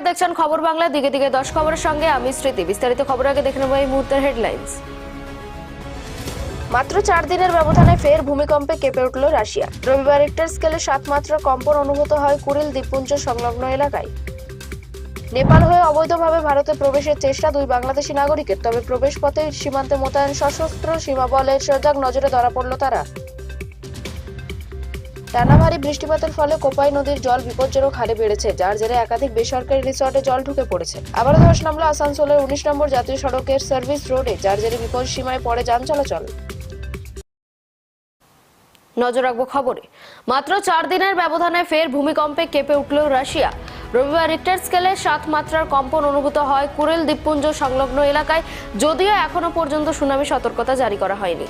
নমস্কার দেখছেন খবর বাংলা, দিকে দিকে দশ খবরের সঙ্গে আমি স্মৃতি। বিস্তারিত খবর আগে দেখে নেব এই মুহূর্তের হেডলাইন্স মাত্র চার দিনের ব্যবধানে ফের ভূমিকম্পে কেঁপে উঠল রাশিয়া। রবিবার রিক্টার স্কেলে সাত মাত্রার কম্পন অনুভূত হয় কুরিল দ্বীপপুঞ্জ সংলগ্ন এলাকায়। নেপাল হয়ে অবৈধভাবে ভারতে প্রবেশের চেষ্টা দুই বাংলাদেশি নাগরিকের, তবে প্রবেশ পথে সীমান্তে মোতায়েন সশস্ত্র সীমাবলের সজাগ নজরে ধরা পড়ল তারা। টানা ভারী বৃষ্টিপাতের ফলে কোপাই নদীর জল বিপজ্জনক হারে বেড়েছে, যার জেরে একাধিক বেসরকারি রিসর্টে জল ঢুকে পড়েছে। আবারও ধস নামলো আসানসোলের উনিশ নম্বর জাতীয় সড়কের সার্ভিস রোডে, যার জেরে বিপদ সীমায় পড়ে যান চলাচল। নজর রাখব খবরে। মাত্র চার দিনের ব্যবধানে ফের ভূমিকম্পে কেঁপে উঠল রাশিয়া। রবিবার রিক্টার স্কেলে সাত মাত্রার কম্পন অনুভূত হয় কুরেল দ্বীপপুঞ্জ সংলগ্ন এলাকায়, যদিও এখনও পর্যন্ত সুনামি সতর্কতা জারি করা হয়নি।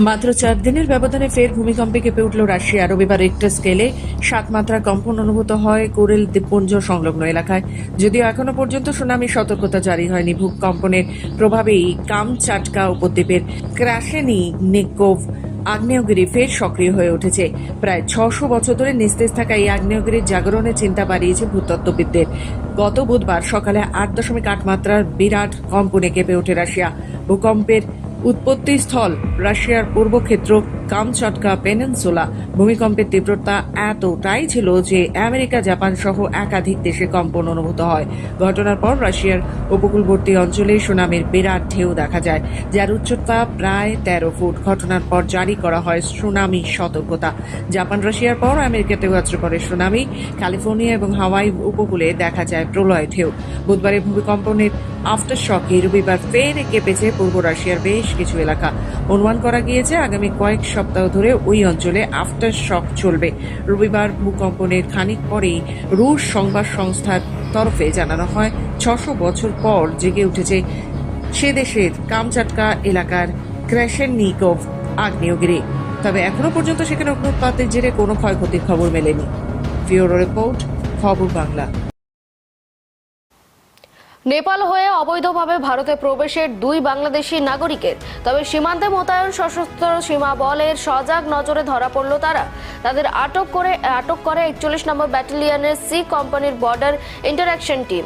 মাত্র চার দিনের ব্যবধানে ফের ভূমিকম্পে কেঁপে উঠল রাশিয়া। রবিবার রিক্টার স্কেলে সাত মাত্রা কম্পন অনুভূত হয় কোরেল দ্বীপপুঞ্জ সংলগ্ন এলাকায়। যদিও এখনও পর্যন্ত সুনামি সতর্কতা জারি হয়নি। ভূকম্পনের প্রভাবেই কামচাটকা উপদ্বীপের ক্রাশেনি নেকোভ আগ্নেয়গিরি ফের সক্রিয় হয়ে উঠেছে। প্রায় ছশো বছর ধরে নিস্তেজ থাকা এই আগ্নেয়গিরির জাগরণের চিন্তা বাড়িয়েছে ভূতত্ত্ববিদদের। গত বুধবার সকালে আট দশমিক আট মাত্রার বিরাট কম্পনে কেঁপে ওঠে রাশিয়া। ভূকম্পের উৎপত্তি স্থল রাশিয়ার পূর্বক্ষেত্র, কামচটকা পেনেনসোলা। ভূমিকম্পের তীব্রতা এতটাই ছিল যে আমেরিকা, জাপান সহ একাধিক দেশে কম্পন অনুভূত হয়। ঘটনার পর রাশিয়ার উপকূলবর্তী অঞ্চলে সুনামির বিরাট ঢেউ দেখা যায়, যার উচ্চতা প্রায় তেরো ফুট। ঘটনার পর জারি করা হয় সুনামি সতর্কতা। জাপান, রাশিয়ার পর আমেরিকাতেও আছড়ে পড়ে সুনামি। ক্যালিফোর্নিয়া এবং হাওয়াই উপকূলে দেখা যায় প্রলয় ঢেউ। বুধবারের ভূমিকম্পনের আফটার শকে রবিবার ফের কেঁপেছে পূর্ব রাশিয়ার বেশ কিছু এলাকা। অনুমান করা গিয়েছে, আগামী কয়েক সপ্তাহ ধরে ওই অঞ্চলে আফটার শক চলবে। রবিবার ভূকম্পনের খানিক পরেই রুশ সংবাদ সংস্থার তরফে জানানো হয়, ছশো বছর পর জেগে উঠেছে সে দেশের কামচাটকা এলাকার ক্র্যাশেননিকভ আগ্নেয়গিরি। তবে এখনও পর্যন্ত সেখানে অগ্নুৎপাতের জেরে কোনো ক্ষয়ক্ষতির খবর মেলেনি। ফিওরো রিপোর্ট, খবর বাংলা। নেপাল হয়ে অবৈধভাবে ভারতে প্রবেশের দুই বাংলাদেশি নাগরিকের। তবে সীমান্তে মোতায়েন সশস্ত্র সীমা বলের সজাগ নজরে ধরা পড়ল তারা। তাদের আটক করে আটক করে একচল্লিশ নম্বর ব্যাটালিয়নের সি কোম্পানির বর্ডার ইন্টারাকশন টিম।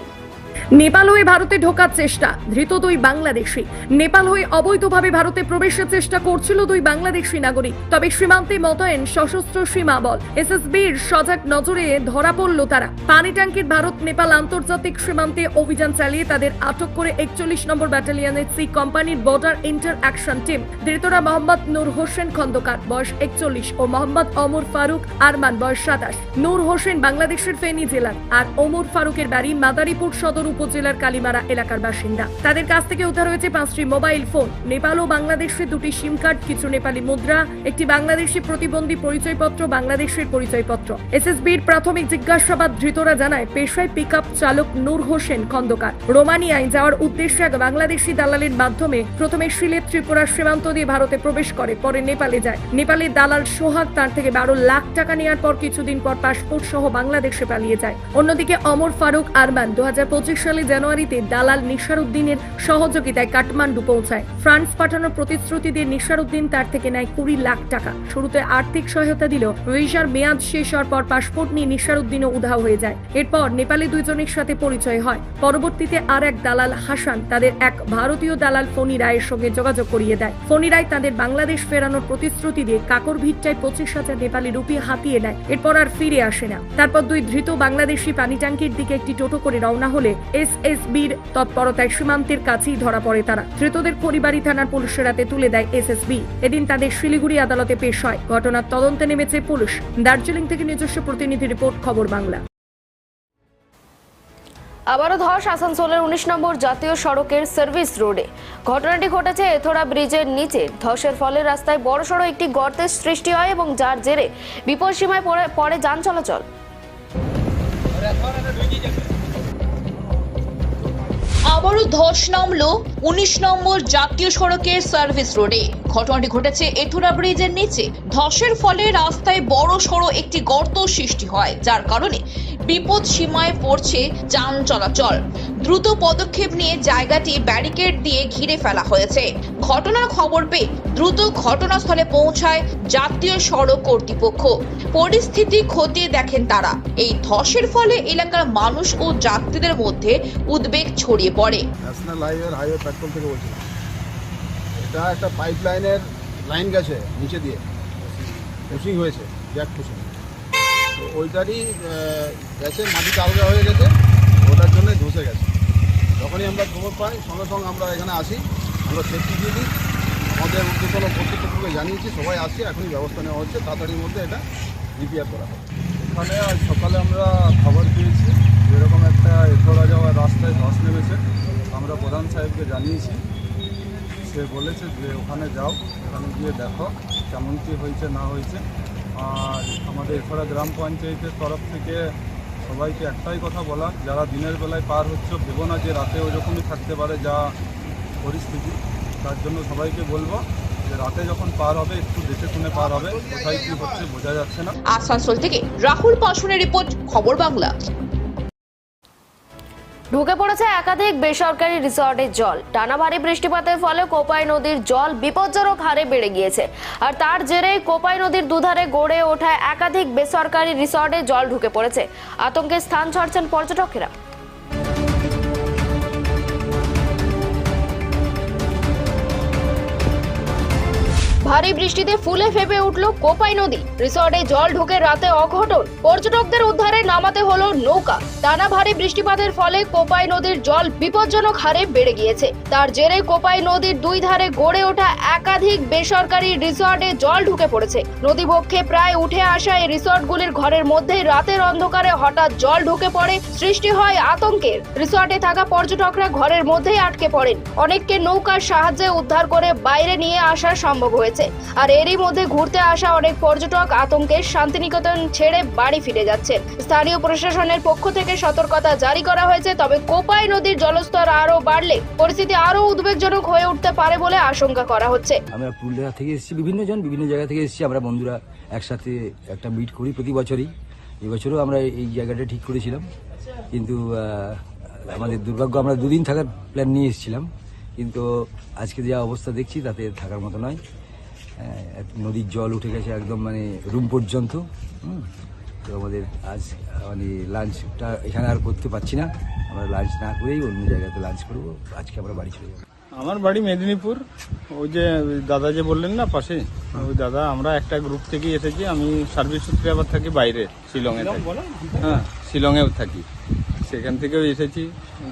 নেপাল হয়ে ভারতে ঢোকার চেষ্টা, ধৃত দুই বাংলাদেশি। নেপাল হয়ে অবৈধভাবে ভারতে প্রবেশের চেষ্টা করছিল দুই বাংলাদেশি নাগরিক, তবে সীমান্তে মোতায়েন সশস্ত্র সীমা বল। এসএসবির সজাগ নজরে ধরা পড়ল তারা। পানি ট্যাঙ্কির ভারত, নেপাল আন্তর্জাতিক সীমান্তে অভিযান চালিয়ে তাদের আটক করে একচল্লিশ নম্বর ব্যাটালিয়নের সি কোম্পানির বর্ডার ইন্টার অ্যাকশন টিম, ধৃতরা মোহাম্মদ নূর হোসেন খন্দকার, বয়স একচল্লিশ, ও মোহাম্মদ অমর ফারুক আরমান, বয়স সাতাশ। নূর হোসেন বাংলাদেশের ফেনী জেলার, আর ওমর ফারুকের বাড়ি মাদারীপুর সদর উপজেলার কালীমারা এলাকার বাসিন্দা। তাদের কাছ থেকে উদ্ধার হয়েছে পাঁচটি মোবাইল ফোন। নেপাল ও বাংলাদেশে দুটি সিম কার্ড, কিছু নেপালি মুদ্রা, একটি বাংলাদেশি প্রতিবন্ধী পরিচয়পত্র, বাংলাদেশের পরিচয়পত্র। এসএসবির প্রাথমিক জিজ্ঞাসাবাদ ধৃতরা জানায়, পেশায় পিক চালক নূর হোসেন খন্দকার। রোমানিয়ায় যাওয়ার উদ্দেশ্যে এক বাংলাদেশি দালালের মাধ্যমে প্রথমে সিলেট ত্রিপুরার সীমান্ত দিয়ে ভারতে প্রবেশ করে, পরে নেপালে যায়। নেপালের দালাল সোহাগ তার থেকে বারো লাখ টাকা নেওয়ার পর কিছুদিন পর পাসপোর্ট সহ বাংলাদেশে পালিয়ে যায়। অন্যদিকে অমর ফারুক আরমান দু হাজার সালে জানুয়ারিতে দালাল নিশারউদ্দিনের সহযোগিতায় কাঠমান্ডু পৌঁছায়। ফ্রান্স পাঠানোর প্রতিশ্রুতি দিয়ে নিশারউদ্দিন তার থেকে নেয় কুড়ি লাখ টাকা। শুরুতে আর্থিক সহায়তা দিল ভিসার মেয়াদ শেষ হওয়ার পর পাসপোর্ট নিয়ে নিশারউদ্দিনও উধাও হয়ে যায়। এরপর নেপালি দুইজনের সাথে পরিচয় হয়। পরবর্তীতে আর এক দালাল হাসান তাদের এক ভারতীয় দালাল ফণি রায়ের সঙ্গে যোগাযোগ করিয়ে দেয়। ফণি রায় তাদের বাংলাদেশ ফেরানোর প্রতিশ্রুতি দিয়ে কাকর ভিটটায় পঁচিশ হাজার নেপালি রুপি হাতিয়ে নেয়। এরপর আর ফিরে আসে না। তারপর দুই ধৃত বাংলাদেশি পানি ট্যাঙ্কির দিকে একটি টোটো করে রওনা হলে এসএসবির তৎপরতায় সীমান্তের কাছেই ধরা পড়ে তারা। ধৃতদের থানার পুলিশের হাতে তুলে দেয় এসএসবি। এদিন তাদের শিলিগুড়ি আদালতে পেশ হয়। ঘটনার তদন্তে নেমেছে পুলিশ। দার্জিলিং থেকে নিজস্ব প্রতিনিধি রিপোর্ট, খবর বাংলা। আবারও ধস, আসানসোলের উনিশ নম্বর জাতীয় সড়কের সার্ভিস রোডে। ঘটনাটি ঘটেছে এথোড়া ব্রিজের নিচে। ধসের ফলে রাস্তায় বড়সড় একটি গর্তের সৃষ্টি হয় এবং যার জেরে বিপদসীমায় পড়ে পড়ে যান চলাচল। আবারও ধস নামলো। উনিশ নম্বর জাতীয় সড়কের সার্ভিস রোডে। ঘটনাটি ঘটেছে এথুরা ব্রিজের নিচে। ধসের ফলে রাস্তায় বড় সড়ো একটি গর্ত সৃষ্টি হয়, যার কারণে বিপদ সীমায় পড়ছে যান চলাচল। দ্রুত পদক্ষেপ নিয়ে জায়গাটি ব্যারিকেড দিয়ে ঘিরে ফেলা হয়েছে। ঘটনার খবর পেয়ে দ্রুত ঘটনাস্থলে পৌঁছায় জাতীয় সড়ক কর্তৃপক্ষ। পরিস্থিতি খতিয়ে দেখেন তারা। এই ধসের ফলে এলাকার মানুষ ও যাত্রীদের মধ্যে উদ্বেগ ছড়িয়ে পড়ে। পেট্রোল থেকে বলছিলাম এটা একটা পাইপ লাইনের লাইন গেছে নিচে দিয়ে। পুশিং হয়েছে জ্যাক পুশিং তো ওইটারই গেছে মাটিটা আলগা হয়ে গেছে, ওটার জন্যই ধসে গেছে। যখনই আমরা খবর পাই, সঙ্গে সঙ্গে আমরা এখানে আসি, আমরা সেফটি দিয়ে দিই। আমাদের উদ্যোগগুলো কর্তৃপক্ষকে জানিয়েছি, সবাই আসছে, এখনই ব্যবস্থা নেওয়া হচ্ছে, তাড়াতাড়ির মধ্যে এটা রিপেয়ার করা হবে। এখানে সকালে আমরা খবর পেয়েছি এরকম একটা এথোরা যাওয়ার রাস্তায় ধস নেমেছে, আমরা প্রধান সাহেবকে জানিয়েছি। সে বলেছে যে ওখানে যাও, ওখানে গিয়ে দেখো কেমন কী হয়েছে, না হয়েছে। আর আমাদের এথোরা গ্রাম পঞ্চায়েতের তরফ থেকে সবাইকে একটাই কথা বলা, যারা দিনের বেলায় পার হচ্ছে, ভেবো না যে রাতে ওইরকমই থাকতে পারে যা পরিস্থিতি। তার জন্য সবাইকে বলব যে রাতে যখন পার হবে, একটু দেখে শুনে পার হবে, কোথায় কী হচ্ছে বোঝা যাচ্ছে না। আসানসোল থেকে রাহুল পাশনের রিপোর্ট, খবর বাংলা। ঢুকে পড়েছে একাধিক বেসরকারি রিসর্টের জল। টানা ভারী বৃষ্টিপাতের ফলে কোপাই নদীর জল বিপজ্জনক হারে বেড়ে গিয়েছে। আর তার জেরেই কোপাই নদীর দুধারে গড়ে ওঠায় একাধিক বেসরকারি রিসর্টে জল ঢুকে পড়েছে। আতঙ্কে স্থান ছাড়ছেন পর্যটকেরা। ভারী বৃষ্টিতে ফুলে ফেপে উঠল কোপাই নদী। রিসর্টে জল ঢুকে রাতে অঘটন। পর্যটকদের উদ্ধারে নামাতে হলো নৌকা। টানা ভারী বৃষ্টিপাতের ফলে কোপাই নদীর জল বিপজ্জনক হারে বেড়ে গিয়েছে। তার জেরে কোপাই নদীর দুই ধারে গড়ে ওঠা একাধিক বেসরকারি রিসর্টে জল ঢুকে পড়েছে। নদীবক্ষে প্রায় উঠে আসা এই রিসর্টগুলির ঘরের মধ্যে রাতের অন্ধকারে হঠাৎ জল ঢুকে পড়ে, সৃষ্টি হয় আতঙ্কের। রিসর্টে থাকা পর্যটকরা ঘরের মধ্যেই আটকে পড়েন। অনেককে নৌকার সাহায্যে উদ্ধার করে বাইরে নিয়ে আসা সম্ভব হয়েছে। আর এরই মধ্যে ঘুরতে আসা অনেক পর্যটক আতঙ্কে শান্তিনিকেতন ছেড়ে বাড়ি ফিরে যাচ্ছে। স্থানীয় প্রশাসনের পক্ষ থেকে সতর্কতা জারি করা হয়েছে, তবে কোপাই নদীর জলস্তর আরও বাড়লে পরিস্থিতি আরও উদ্বেগজনক হয়ে উঠতে পারে বলে আশঙ্কা করা হচ্ছে। আমরা পুরুলিয়া থেকে এসেছি, বিভিন্ন জন বিভিন্ন জায়গা থেকে এসেছি। আমরা বন্ধুরা একসাথে একটা মিট করি প্রতি বছরই। এবছরও আমরা এই জায়গাটা ঠিক করেছিলাম। কিন্তু আমাদের দুর্ভাগ্য, আমরা দুদিন থাকার প্ল্যান নিয়ে এসেছিলাম। কিন্তু আজকে যা অবস্থা দেখছি, তাতে থাকার মতো নয়। নদীর জল উঠে গেছে একদম মানে রুম পর্যন্ত তো আমাদের আজ মানে লাঞ্চটা এখানে আর করতে পারছি না। আমরা লাঞ্চ না করেই অন্য জায়গাতে লাঞ্চ করব। আজকে আমরা বাড়ি চলে যাব। আমার বাড়ি মেদিনীপুর। ওই যে দাদা যে বললেন না পাশে ওই দাদা আমরা একটা গ্রুপ থেকে এসেছি। আমি সার্ভিস সূত্রে আবার থাকি বাইরে শিলংয়ে থাকি। হ্যাঁ শিলংয়েও থাকি। সেখান থেকেও এসেছি।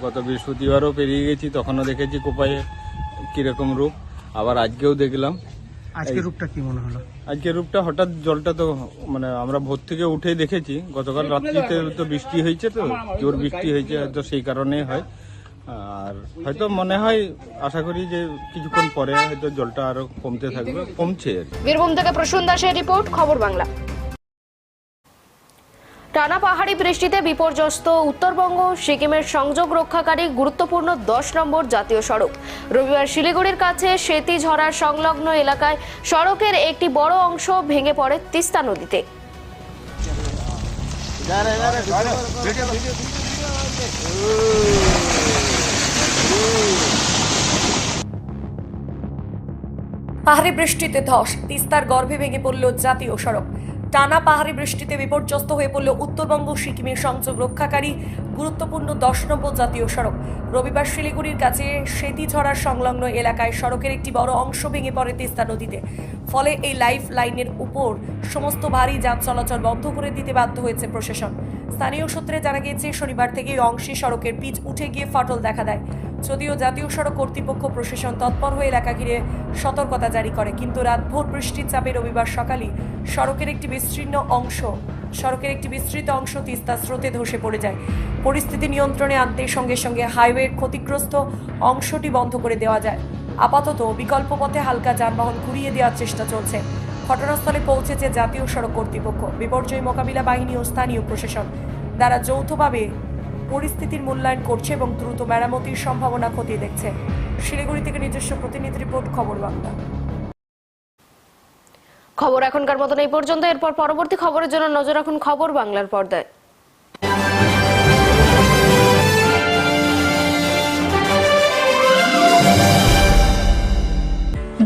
গত বৃহস্পতিবারও পেরিয়ে গেছি তখনও দেখেছি কোপায়ে কীরকম রূপ। আবার আজকেও দেখলাম। আজকে রূপটা কি মনে হলো? আজকে রূপটা হঠাৎ জলটা তো মানে আমরা ভোর থেকে উঠেই দেখেছি। গতকাল রাত্রিতে তো বৃষ্টি হয়েছে তো জোর বৃষ্টি হয়েছে হয়তো সেই কারণে হয়। আর হয়তো মনে হয় আশা করি যে কিছুক্ষণ পরে হয়তো জলটা আরও কমতে থাকবে কমছে আর কি। বীরভূম থেকে প্রসূন দাসের রিপোর্ট খবর বাংলা। টানা পাহাড়ি বৃষ্টিতে বিপর্যস্ত উত্তরবঙ্গ, সিকিমের সংযোগ রক্ষাকারী গুরুত্বপূর্ণ দশ নম্বর জাতীয় সড়ক। রবিবার শিলিগুড়ির কাছে সেতি ঝরার সংলগ্ন এলাকায় সড়কের একটি বড় অংশ ভেঙে পড়ে তিস্তা নদীতে। পাহাড়ি বৃষ্টিতে ধস, তিস্তার গর্ভে ভেঙে পড়ল জাতীয় সড়ক। টানা পাহাড়ি বৃষ্টিতে বিপর্যস্ত হয়ে পড়ল উত্তরবঙ্গ, সিকিমের সংযোগ রক্ষাকারী গুরুত্বপূর্ণ দশ নম্বর জাতীয় সড়ক। রবিবার শিলিগুড়ির কাছে সেতিঝরার সংলগ্ন এলাকায় সড়কের একটি বড় অংশ ভেঙে পড়ে তিস্তা নদীতে। ফলে এই লাইফ লাইনের উপর সমস্ত ভারী যান চলাচল বন্ধ করে দিতে বাধ্য হয়েছে প্রশাসন। স্থানীয় সূত্রে জানা গিয়েছে, শনিবার থেকে এই অংশে সড়কের পিচ উঠে গিয়ে ফাটল দেখা দেয়। যদিও জাতীয় সড়ক কর্তৃপক্ষ প্রশাসন তৎপর হয়ে এলাকা ঘিরে সতর্কতা জারি করে, কিন্তু রাতভর বৃষ্টির চাপে রবিবার সকালে সড়কের একটি বিস্তীর্ণ অংশ, সড়কের একটি বিস্তৃত অংশ তিস্তা স্রোতে ধসে পড়ে যায়। পরিস্থিতি নিয়ন্ত্রণে আনতে সঙ্গে সঙ্গে হাইওয়ের ক্ষতিগ্রস্ত অংশটি বন্ধ করে দেওয়া যায়। আপাতত বিকল্প পথে হালকা যানবাহন ঘুরিয়ে দেওয়ার চেষ্টা চলছে। ঘটনাস্থলে পৌঁছেছে জাতীয় সড়ক কর্তৃপক্ষ। বিপর্যয় মোকাবিলা বাহিনী ও স্থানীয় প্রশাসন। দ্বারা যৌথভাবে পরিস্থিতির মূল্যায়ন করছে এবং দ্রুত মেরামতির সম্ভাবনা খতিয়ে দেখছে। শিলিগুড়ি থেকে নিজস্ব প্রতিনিধি রিপোর্ট, খবর বাংলা। খবর এখনকার মতন এই পর্যন্ত। এরপর পরবর্তী খবরের জন্য নজর রাখুন খবর বাংলার পর্দায়।